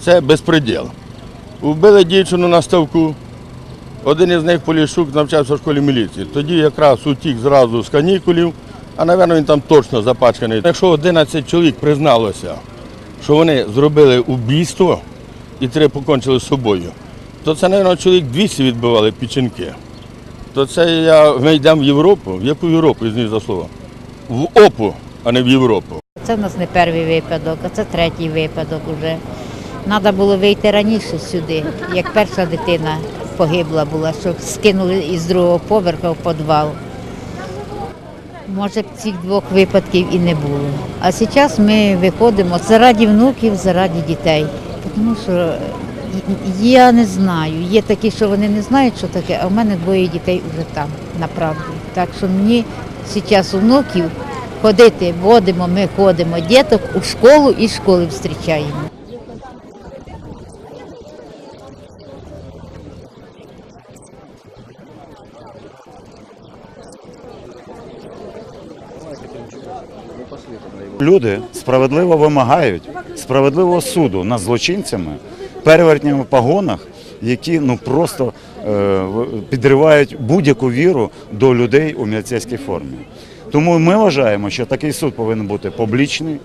Це безпреділ. Вбили дівчину на ставку. Один із них Поліщук навчався в школі міліції. Тоді якраз утік зразу з канікулів, а напевно він там точно запачканий. Якщо 11 чоловік призналося, що вони зробили убійство і три покончили з собою, то це, мабуть, чоловік 200 відбивали печінки. То це я, ми йдемо в Європу. В яку Європу, ізвініть за слово? В ОПУ, а не в Європу. Це в нас не перший випадок, а це третій випадок уже. Треба було вийти раніше сюди, як перша дитина погибла була, щоб скинули із другого поверха в підвал. Може б цих двох випадків і не було. А зараз ми виходимо заради внуків, заради дітей. Тому що я не знаю. Є такі, що вони не знають, що таке, а в мене двоє дітей вже там, направду. Так що мені зараз у внуків ходити, водимо, ми ходимо, діток у школу і школи зустрічаємо. Люди справедливо вимагають справедливого суду над злочинцями, перевертнями погонах, які ну просто е, підривають будь-яку віру до людей у міліцейській формі. Тому ми вважаємо, що такий суд повинен бути публічний,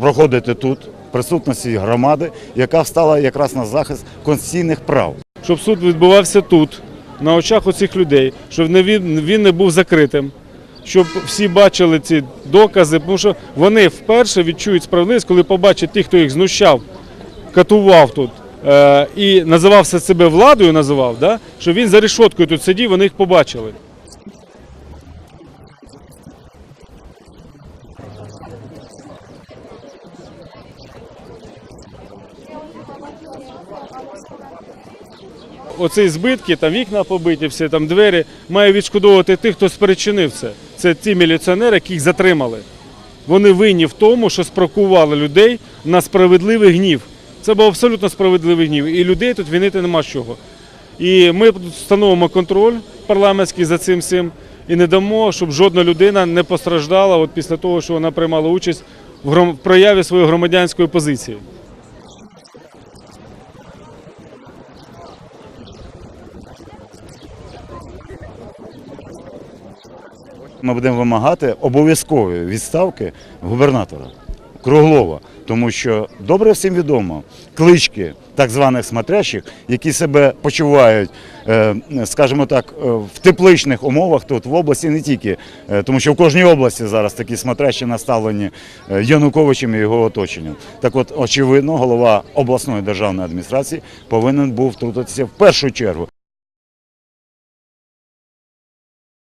проходити тут, в присутності громади, яка встала якраз на захист конституційних прав. щоб суд відбувався тут, на очах у цих людей, щоб він, не був закритим, щоб всі бачили ці докази, тому що вони вперше відчують справедливість, коли побачать тих, хто їх знущав, катував тут і називався себе владою, називав, да? що він за решоткою тут сидів, вони їх побачили. Оці збитки, там вікна побиті, всі там двері, має відшкодовувати тих, хто спричинив це. Це ті міліціонери, яких затримали. Вони винні в тому, що спровокували людей на справедливий гнів. Це був абсолютно справедливий гнів. І людей тут винити нема чого. І ми встановимо контроль парламентський за цим всім і не дамо, щоб жодна людина не постраждала от після того, що вона приймала участь в прояві своєї громадянської позиції. Ми будемо вимагати обов'язкової відставки губернатора Круглова, тому що добре всім відомо клички так званих смотрящих, які себе почувають, е, скажімо так, е, в тепличних умовах тут в області не тільки, е, тому що в кожній області зараз такі смотрящі наставлені Януковичем і його оточенням. Так от, очевидно, голова обласної державної адміністрації повинен був втрутитися в першу чергу